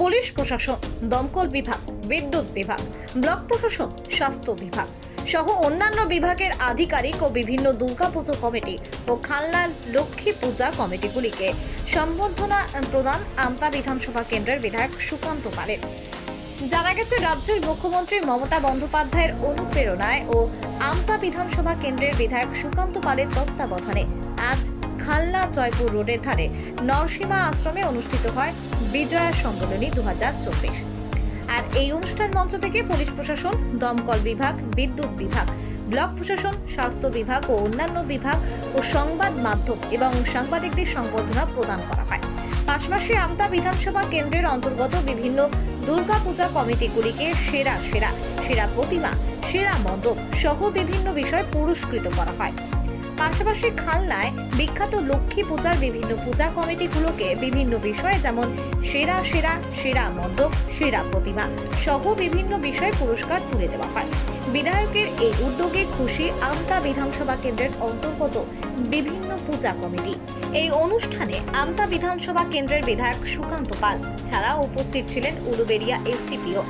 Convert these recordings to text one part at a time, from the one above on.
Police প্রশাসন, দমকল বিভাগ, বিদ্যুৎ বিভাগ, ব্লক প্রশাসন, স্বাস্থ্য বিভাগ সহ অন্যান্য বিভাগের আধিকারিক ও বিভিন্ন দুর্গাপুজো কমিটি ও খালনা লক্ষ্মী পূজা কমিটিগুলিকে সম্বর্ধনা প্রদান আমতা বিধানসভা কেন্দ্রের বিধায়ক সুকান্ত পালের জানা গেছে, রাজ্যের মুখ্যমন্ত্রী মমতা বন্দ্যোপাধ্যায়ের অনুপ্রেরণায় ও আমতা বিধানসভা কেন্দ্রের বিধায়ক সুকান্ত পালের তত্ত্বাবধানে আজ খালনা জয়পুর রোডের ধারে নরসীমা আশ্রমে অনুষ্ঠিত হয় বিজয়া সম্মেলনী দু আর এই অনুষ্ঠান মঞ্চ থেকে পুলিশ প্রশাসন, দমকল বিভাগ, বিদ্যুৎ বিভাগ, ব্লক প্রশাসন, স্বাস্থ্য বিভাগ ও অন্যান্য বিভাগ ও সংবাদ মাধ্যম এবং সাংবাদিকদের সংবর্ধনা প্রদান করা হয়। পাশাপাশি আমতা বিধানসভা কেন্দ্রের অন্তর্গত বিভিন্ন দুর্গাপূজা কমিটিগুলিকে সেরা সেরা সেরা প্রতিমা, সেরা মণ্ডপ সহ বিভিন্ন বিষয়ে পুরস্কৃত করা হয়। পাশাপাশি খালনায় বিখ্যাত লক্ষ্মী পূজার বিভিন্ন পূজা কমিটিগুলোকে বিভিন্ন বিষয়ে যেমন সেরা সেরা সেরা মণ্ডপ, সেরা প্রতিমা সহ বিভিন্ন বিষয়ে পুরস্কার তুলে দেওয়া হয়। বিধায়কের এই উদ্যোগে খুশি আমতা বিধানসভা কেন্দ্রের অন্তর্গত বিভিন্ন পূজা কমিটি। এই অনুষ্ঠানে আমতা বিধানসভা কেন্দ্রের বিধায়ক সুকান্ত পাল ছাড়া উপস্থিত ছিলেন Uluberia SDPO,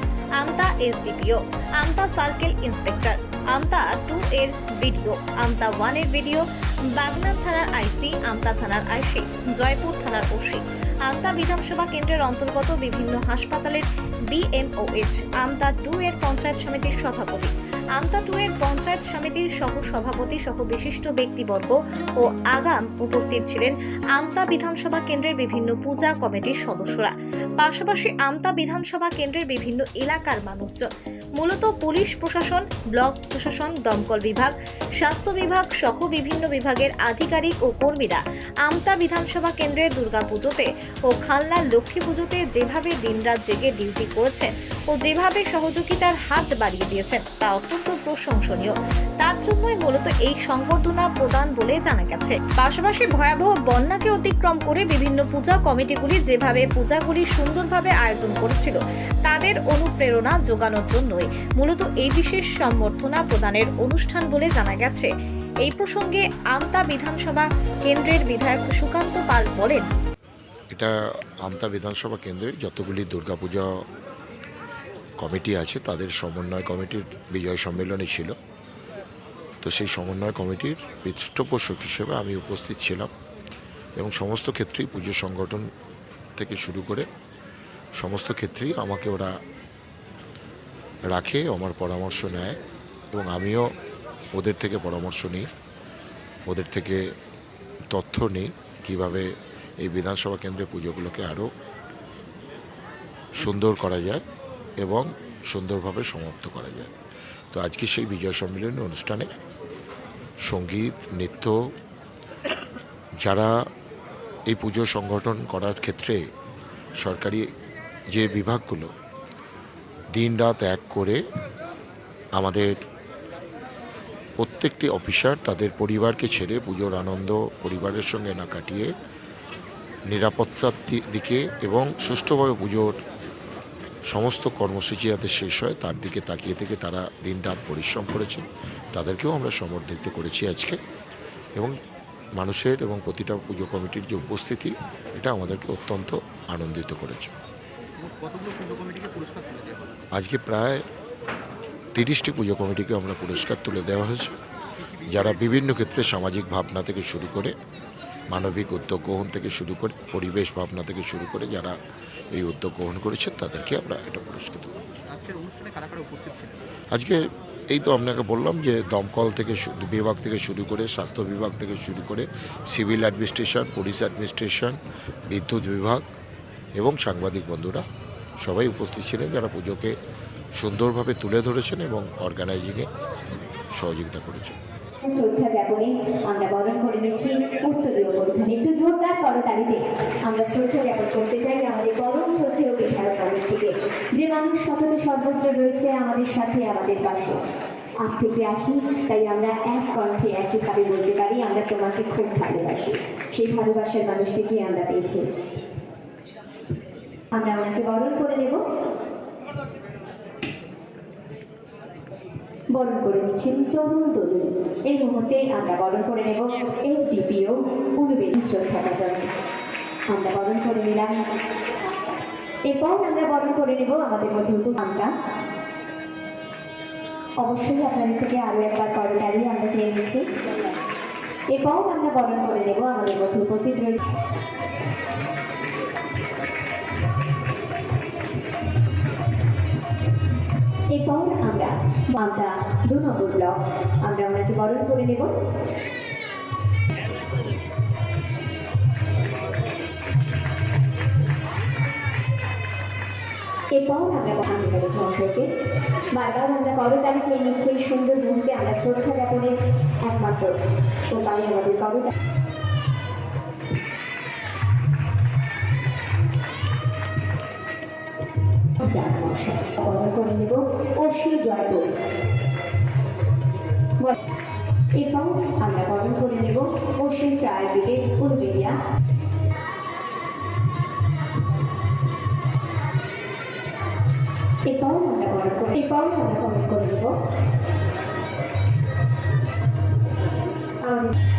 Amta SDPO, Amta circle inspector Amta two এর ভিডিও, আমতা ওয়ানের ভিডিও, বাগনান থানার আইসি, আমতা থানার আইসি, জয়পুর থানার ওসি। আমতা বিধানসভা কেন্দ্রের অন্তর্গত বিভিন্ন হাসপাতালের বিএমওএইচ আমতা টু এর পঞ্চায়েত সমিতির সভাপতি। আমতা টু এর পঞ্চায়েত সমিতির সহ সভাপতি সহ বিশিষ্ট ব্যক্তিবর্গ ও আগাম উপস্থিত ছিলেন আমতা বিধানসভা কেন্দ্রের বিভিন্ন পূজা কমিটির সদস্যরা। পাশাপাশি আমতা বিধানসভা কেন্দ্রের বিভিন্ন এলাকার মানুষজন। মূলত পুলিশ প্রশাসন, ব্লক প্রশাসন, দমকল বিভাগ, স্বাস্থ্য বিভাগ সহ বিভিন্ন বিভাগের আধিকারিক ও কর্মীরা আমতা বিধানসভা কেন্দ্রের দুর্গাপুজোতে ও খালনা লক্ষ্মী পুজোতে যেভাবে দিনরাত জেগে ডিউটি করেছেন ও যেভাবে সহযোগিতার হাত বাড়িয়ে দিয়েছেন তা অত্যন্ত প্রশংসনীয়। তার জন্যই মূলত এই সংবর্ধনা প্রদান বলে জানা গেছে। পাশাপাশি ভয়াবহ বন্যাকে অতিক্রম করে বিভিন্ন পূজা কমিটিগুলি যেভাবে পূজাগুলি সুন্দরভাবে আয়োজন করেছিল, তাদের অনুপ্রেরণা জোগানোর যোগানোর জন্যই মূলত এই বিশেষ সম্বর্ধনা প্রদানের অনুষ্ঠান বলে জানা গেছে। এই প্রসঙ্গে আমতা বিধানসভা কেন্দ্রের বিধায়ক সুকান্ত পাল বলেন, এটা আমতা বিধানসভা কেন্দ্রের যতগুলি দুর্গাপূজা কমিটি আছে, তাদের সমন্বয় কমিটির বিজয় সম্মেলনে ছিল। তো সেই সমন্বয় কমিটির পৃষ্ঠপোষক হিসেবে আমি উপস্থিত ছিলাম এবং সমস্ত ক্ষেত্রেই পুজো সংগঠন থেকে শুরু করে সমস্ত ক্ষেত্রেই আমাকে ওরা রাখে আমার পরামর্শ নেয় এবং আমিও ওদের থেকে পরামর্শ নিই, ওদের থেকে তথ্য নিই কীভাবে এই বিধানসভা কেন্দ্রে পুজোগুলোকে আরও সুন্দর করা যায় এবং সুন্দরভাবে সমাপ্ত করা যায়। তো আজকে সেই বিজয় সম্মেলনী অনুষ্ঠানে সংগীত, নৃত্য, যারা এই পুজো সংগঠন করার ক্ষেত্রে সরকারি যে বিভাগগুলো দিন রাত এক করে আমাদের প্রত্যেকটি অফিসার তাদের পরিবারকে ছেড়ে পুজোর আনন্দ পরিবারের সঙ্গে না কাটিয়ে নিরাপত্তার দিকে এবং সুষ্ঠুভাবে পুজোর সমস্ত কর্মসূচি যাতে শেষ হয়, তার দিকে তাকিয়ে থেকে তারা দিন রাত পরিশ্রম করেছেন। তাদেরকেও আমরা সমর্থিত করেছি আজকে। এবং মানুষের এবং প্রতিটা পুজো কমিটির যে উপস্থিতি, এটা আমাদেরকে অত্যন্ত আনন্দিত করেছে। আজকে প্রায় তিরিশটি পুজো কমিটিকে আমরা পুরস্কার তুলে দেওয়া হয়েছে। যারা বিভিন্ন ক্ষেত্রে সামাজিক ভাবনা থেকে শুরু করে মানবিক উদ্যোগ গ্রহণ থেকে শুরু করে পরিবেশ ভাবনা থেকে শুরু করে যারা এই উদ্যোগ গ্রহণ করেছেন তাদেরকে আমরা এটা পুরস্কৃত করেছি। আজকে এই তো আপনাকে বললাম যে দমকল থেকে বিভাগ থেকে শুরু করে স্বাস্থ্য বিভাগ থেকে শুরু করে সিভিল অ্যাডমিনিস্ট্রেশন পুলিশ অ্যাডমিনিস্ট্রেশন বিদ্যুৎ বিভাগ এবং সাংবাদিক বন্ধুরা, সবাই উপস্থিত ছিলেন যারা পুজোকে সুন্দরভাবে তুলে ধরেছেন এবং অর্গানাইজিংয়ে সহযোগিতা করেছেন। শ্রদ্ধা জ্ঞাপনে আমরা বরণ করে নিচ্ছি উত্তরীয় পরিধান একটু জোরদার করতালিতে। আমরা শ্রদ্ধা জ্ঞাপন করতে চাই আমাদের পরম শ্রদ্ধেয় বিধায়ক মানুষটিকে। যে মানুষ সতত সর্বত্র রয়েছে আমাদের সাথে, আমাদের পাশে। আট থেকে আসি, তাই আমরা এক কণ্ঠে একইভাবে বলতে পারি, আমরা তোমাকে খুব ভালোবাসি। সেই ভালোবাসার মানুষটিকে আমরা পেয়েছি। আমরা ওনাকে বরণ করে নেব। বরণ করে নিচ্ছেন তরুণ তরুণ এই মুহূর্তে আমরা বরণ করে নেব এসডিপিও উনুবেদী শ্রদ্ধা জ্ঞাপন আমরা বরণ করে নিলাম। এরপর আমরা বরণ করে নেব আমাদের মধ্যে উপস্থানটা অবশ্যই আপনাদের থেকে আরও একবার করতালি আমরা চেয়ে নিচ্ছি। এরপর আমরা বরণ করে নেব আমাদের মধ্যে উপস্থিত রয়েছে এরপর আমরা আমরা দু নম্বর ব্লক, আমরা ওনাকে বরণ করে নেব। এরপর আমরা আন্তর্জাতিক মহাশয়কে বারবার আমরা করতালি চেয়ে নিচ্ছি সুন্দর মুহূর্তে, আমরা শ্রদ্ধা জ্ঞাপনের একমাত্র উপায় আমাদের করতালি। জানা মহাশয় বরণ করে নেব অশ্রী জয়পুর এরপর আমরা বরণ করে নেব অশ্রী ফায়ার ব্রিগেড উলবেরিয়া। এরপর আমরা বরণ করে এরপর আমরা বরণ করে নেব।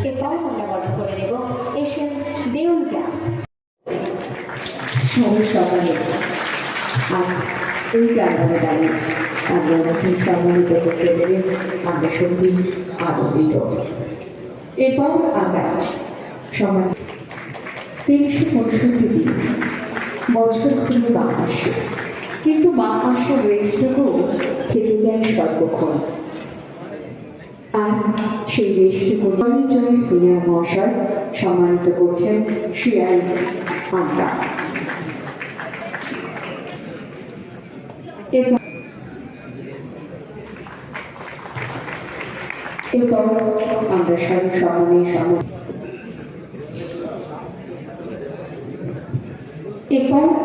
এরপর আমরা বরণ করে নেব এশিয়ান দেউল গ্রাম। সকালে আজ এই প্রাঙ্গণে দাঁড়িয়ে আমরা সম্মানিত করতে পেরে আমরা সত্যি আনন্দিত এরপর আমরা সম্মানিত তিনশো পঁয়ষট্টি দিন বছর ঘুরে মা কিন্তু আসা রেষ্টকেও থেকে যায় সর্বক্ষণ। আর সেই রেষ্টটুকু জয় ভূঁইয়া মহাশয় সম্মানিত করছেন শ্রী আইন এরপর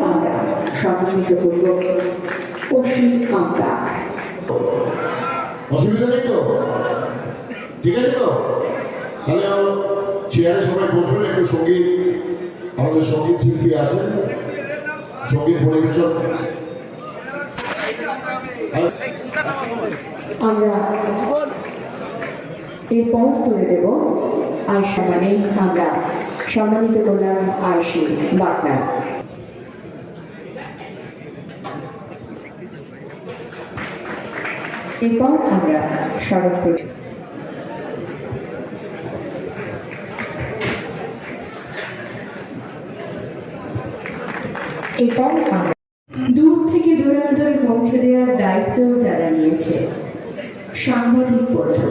আমরা সম্মানিত করব অসীম আমরা অসুবিধা নেই তো? ঠিক আছে তো? তাহলে চেয়ারে সবাই বসবেন, একটু সংগীত আমাদের সংগীত শিল্পী আছেন। সংগীত পরিবেশন আমরা এরপর তুলে দেব আর সম্মানে আমরা সম্মানিত করলাম আয়সী বাটনার এরপর আমরা করি। এরপর আমরা দায়িত্ব যারা নিয়েছে সাংবাদিক পত্র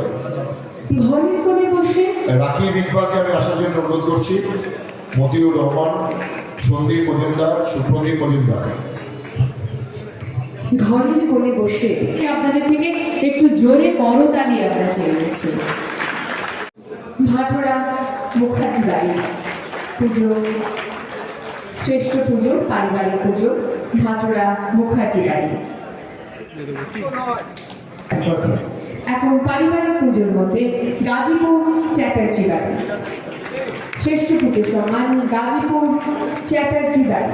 ঘরের কোণে বসে রাকিব ইকবালকে আমি আসার জন্য অনুরোধ করছি। মতিউর রহমান সন্দীপ মজুমদার সুপ্রদীপ মজুমদার। ঘরের কোণে বসে আপনাদের থেকে একটু জোরে করতালি আমরা চেয়ে নিচ্ছি। ভাটোরা মুখার্জি বাড়ি। পুজো শ্রেষ্ঠ পুজো পারিবারিক পুজো ভাটোরা মুখার্জি বাড়ি। এখন পারিবারিক পুজোর মধ্যে গাজীপুর চ্যাটার্জি বাড়ি। শ্রেষ্ঠ পুজো সমান গাজীপুর চ্যাটার্জি বাড়ি।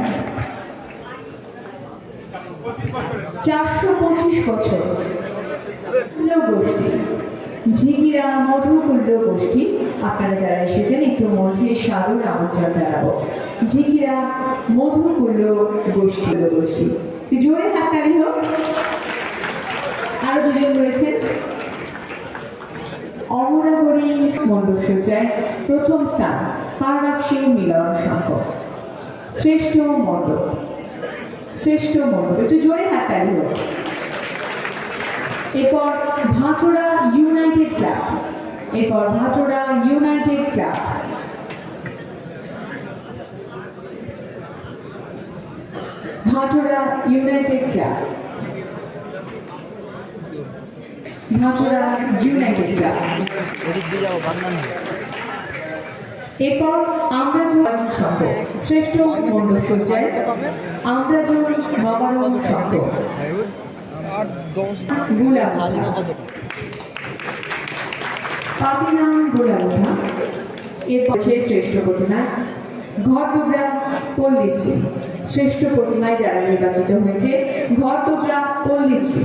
চারশো পঁচিশ বছর গোষ্ঠী, ঝিগিরা মধুকুল্য গোষ্ঠী। আপনারা যারা এসেছেন, একটু মঞ্চে সাদর আমন্ত্রণ জানাব। ঝিগিরা মধুকুল্য গোষ্ঠী গোষ্ঠী। জোরে হাততালি হোক। দুজন রয়েছেন অমরাবরী মণ্ডপ সজ্জায় প্রথম স্থান পারনাক্ষী মিলন সংঘ। শ্রেষ্ঠ মণ্ডপ। শ্রেষ্ঠ মণ্ডপ। একটু জোরে হাততালি হোক। এরপর ভাটোরা ইউনাইটেড ক্লাব। এরপর Bhatora united club. Bhatora united club. Bhatora united এরপর আমরা নবায়ন সংঘ, শ্রেষ্ঠ আমরা নবায়ন সংঘ গুলামুঠা পাপিনাম গুলামুঠা এরপর সে শ্রেষ্ঠ প্রতিমা ঘরদুবরা পল্লীশ্রী। শ্রেষ্ঠ প্রতিমায় যারা নির্বাচিত হয়েছে ঘরদুবরা Pallishree.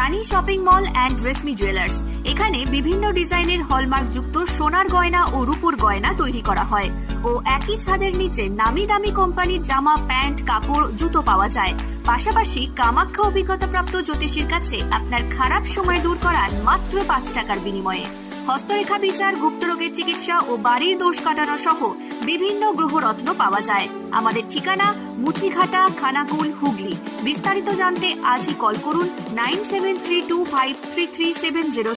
Rani shopping mall and Reshmi jewellers. এখানে বিভিন্ন ডিজাইনের হলমার্ক যুক্ত সোনার গয়না ও রূপোর গয়না তৈরি করা হয়। ও একই ছাদের নিচে নামি দামি কোম্পানির জামা, প্যান্ট, কাপড়, জুতো পাওয়া যায়। পাশাপাশি কামাখ্যা অভিজ্ঞতাপ্রাপ্ত জ্যোতিষীর কাছে আপনার খারাপ সময় দূর করার মাত্র পাঁচ টাকার বিনিময়ে। হস্তরেখা বিচার গুপ্তরোগের চিকিৎসা ও বাড়ির দোষ কাটানো সহ বিভিন্ন গ্রহরত্ন পাওয়া যায়। আমাদের ঠিকানা মুচিঘাটা, খানাকুল, হুগলি। বিস্তারিত জানতে আজই কল করুন nine seven three two five three three seven zero